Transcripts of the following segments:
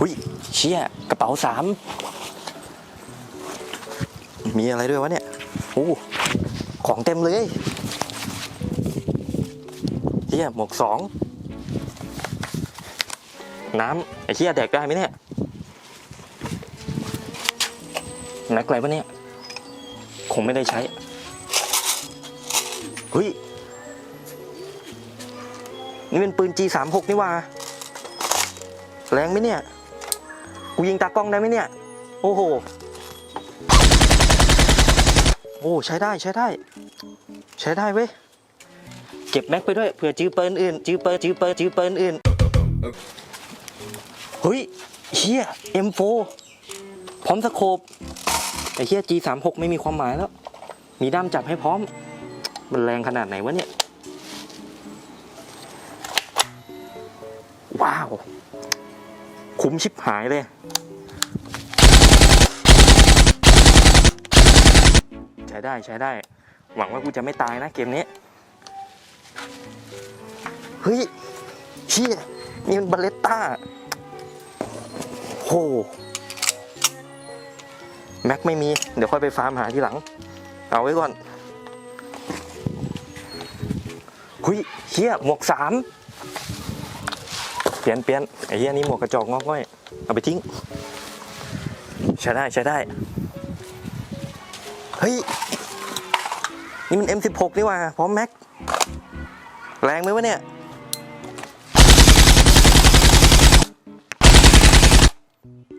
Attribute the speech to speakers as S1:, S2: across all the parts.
S1: หุ้ยเชี่ยกระเป๋าสามมีอะไรด้วยวะเนี่ยโอ้ของเต็มเลยเชี่ยหมวกสองน้ำไอ้เชี่ยแดกได้ไหมเนี่ยแม็กอะไรวะเนี่ยคงไม่ได้ใช้เฮ้ยนี่เป็นปืน G36 นี่ว่า แรงไหมเนี่ย กูยิงตากล้องได้ไหมเนี่ย โอ้โห โอ้ใช้ได้ใช้ได้ ใช้ได้เว้ย เก็บแม็กไปด้วยเผื่อจื้อเปิลอื่นจื้อเปิลจื้อเปิลจื้อเปิลอื่น เฮ้ยเฮีย M4 พร้อมสโคปไอ้เฮีย G36 ไม่มีความหมายแล้ว มีด้ามจับให้พร้อม มันแรงขนาดไหนวะเนี่ย ว้าว คุ้มชิบหายเลย ใช้ได้ใช้ได้ หวังว่ากูจะไม่ตายนะเกมนี้ เฮ้ยเชี่ยนี่มันบาเลตต้าโหแม็กไม่มี เดี๋ยวค่อยไปฟาร์มหาทีหลัง เอาไว้ก่อน เฮ้ยเฮียหมวกสาม เปลี่ยนเปลี่ยนไอ้เหี้ยนี่หมวกกระจอกงอกง่อย เอาไปทิ้ง ใช้ได้ใช้ได้ เฮ้ย นี่มัน M16 นี่ว่าพร้อมแม็ก แรงไหมวะเนี่ย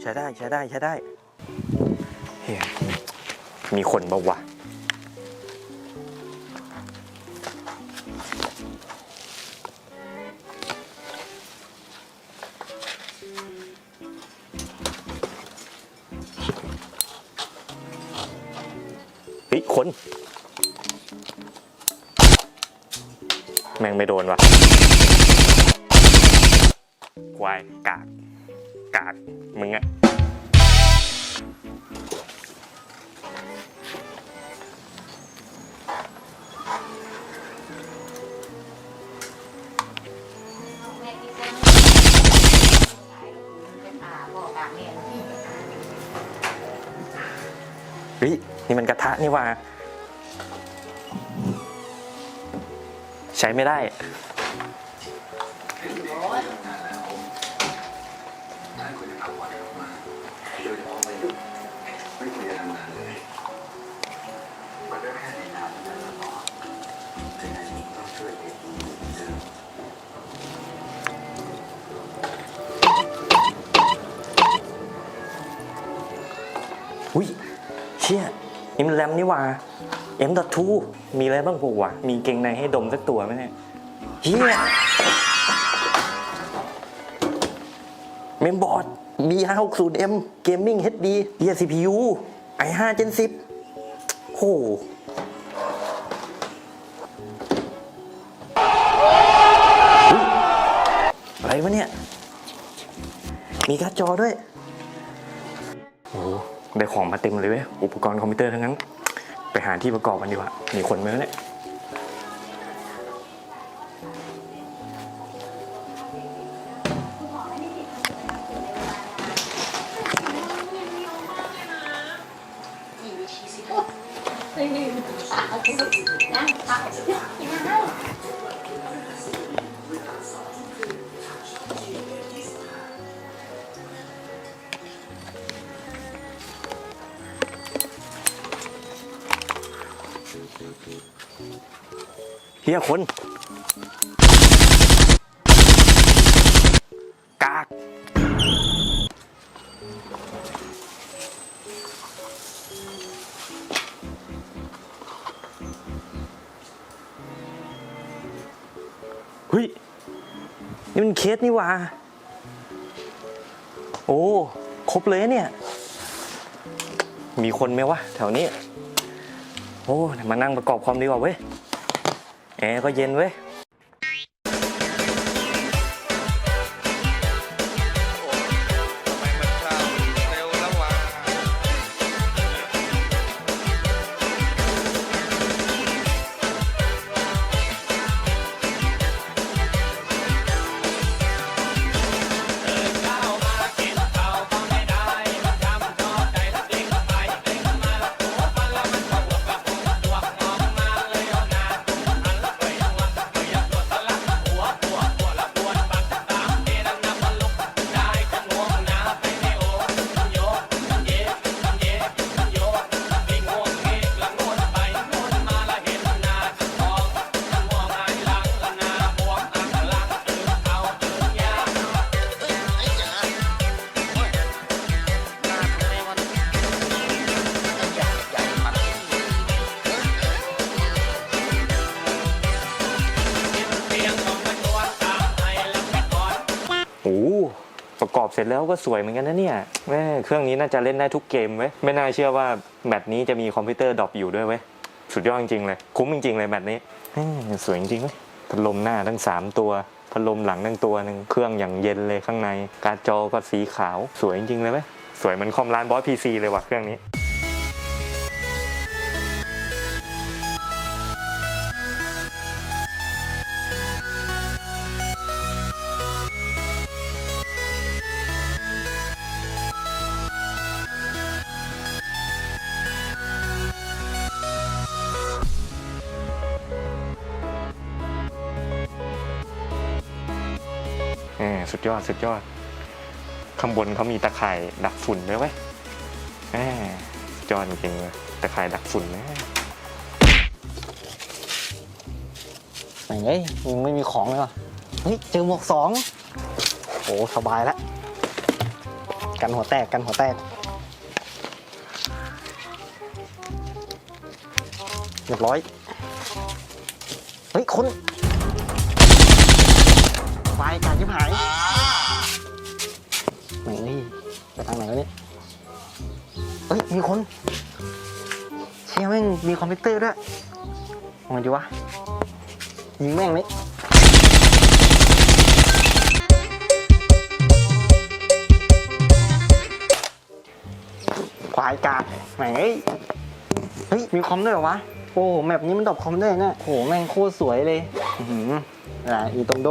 S1: ใช้ได้ใช้ได้ใช้ได้เฮียมีคนบอกว่าวะ เฮ้ยคนแม่งไม่โดนวะควายกากกากมึงอะ
S2: เป็นอาบอกอาแม่ที่
S1: เฮ้ย นี่มันกระทะนี่ว่า ใช้ไม่ได้ นี่มันแรมนี่ว่า M.2 มีอะไรบ้างปะวะมีเกงในให้ดมสักตัวไหมเนี่ยเฮียเมมบอร์ด B560M Gaming HD เฮีย CPU i5 Gen 10โหอะไรวะเนี่ย มีการ์ดจอด้วย โอ้ ได้ของมาเต็มเลยเว้ย อุปกรณ์คอมพิวเตอร์ทั้งนั้น ไปหาที่ประกอบกันดีกว่า มีคนไหมวะเนี่ย เฮียคนกากเฮ้ย นี่มันเคสนี่ว่า โอ้ ครบเลยเนี่ย มีคนไหมวะ แถวนี้ โอ้ มานั่งประกอบคอมดีกว่าเว้ย แอร์ก็เย็นเว้ย
S3: ร็
S1: จแล้วก็สวยเหมือนกันนะเนี่ยแม่เครื่องนี้น่าจะเล่นได้ทุกเกมเว้ยไม่น่าเชื่อว่าแมตช์นี้จะมีคอมพิวเตอร์ดรอปอยู่ด้วยเว้ยสุดยอดจริงๆเลย คุ้มจริงๆเลยแมตช์นี้สวยจริงๆเว้ยพัดลมหน้าทั้งสามตัวพัดลมหลังทั้งตัวหนึ่งเครื่องอย่างเย็นเลยข้างใน การ์ดจอก็สีขาว สวยจริงๆเลยเว้ยสวยเหมือนคอมร้านบอสพีซีเลยว่ะเครื่องนี้ สุดยอดสุดยอด ข้างบนเขามีตะข่ายดักฝุ่นด้วยเว้ยแหมสุดยอดจริงเลยตะข่ายดักฝุ่นนะ
S4: ไหนเอ้ยยังไม่มีของเลยว่ะเฮ้ยเจอหมวกสองโอ้สบายแล้วกันหัวแตกกันหัวแตกเรียบร้อย เฮ้ย คน ไฟการชิบหายไหนเอ้ยไปทางไหนแล้วเนี่ยเฮ้ย มีคน เชี่ยแม่งมีคอมพิวเตอร์ด้วยเอาไงดีวะ ยิงแม่งเลยควายกาดไหนเอ้ยเฮ้ย มีคอมด้วยเหรอวะ โอ้แมปนี้มันดรอปคอมด้วยนะโห แม่งโคตรสวยเลย อือหืออ่าอีตรงโด